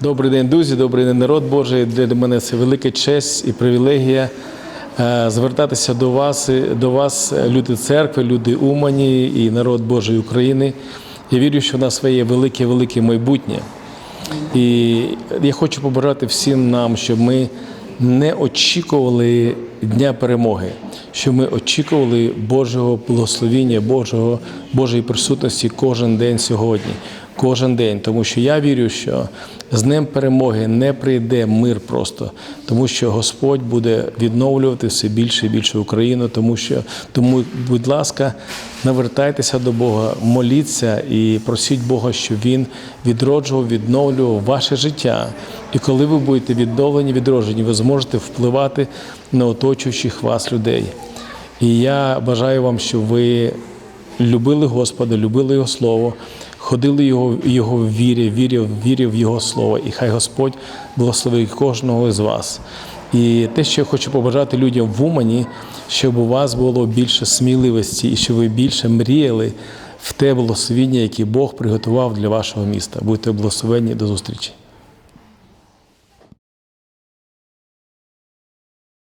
Добрий день, друзі, добрий день, народ Божий. Для мене це велика честь і привілегія е, звертатися до вас, до вас, е, люди церкви, люди Умані і народ Божої України. Я вірю, що в нас є велике, велике майбутнє. І я хочу побажати всім нам, щоб ми не очікували дня перемоги, щоб ми очікували Божого благословіння, Божого, Божої присутності кожен день сьогодні, кожен день. Тому що я вірю, що з Днем перемоги не прийде мир просто, тому що Господь буде відновлювати все більше і більше Україну, тому що тому, будь ласка, навертайтеся до Бога, моліться і просіть Бога, щоб Він відроджував, відновлював ваше життя. І коли ви будете відновлені, відроджені, ви зможете впливати на оточуючих вас людей. І я бажаю вам, щоб ви любили Господа, любили Його Слово, ходили Його, Його в вірі, вірі, вірі в Його Слово. І хай Господь благословить кожного з вас. І те, що я хочу побажати людям в Умані, щоб у вас було більше сміливості і щоб ви більше мріяли в те благословіння, яке Бог приготував для вашого міста. Будьте благословенні до зустрічі.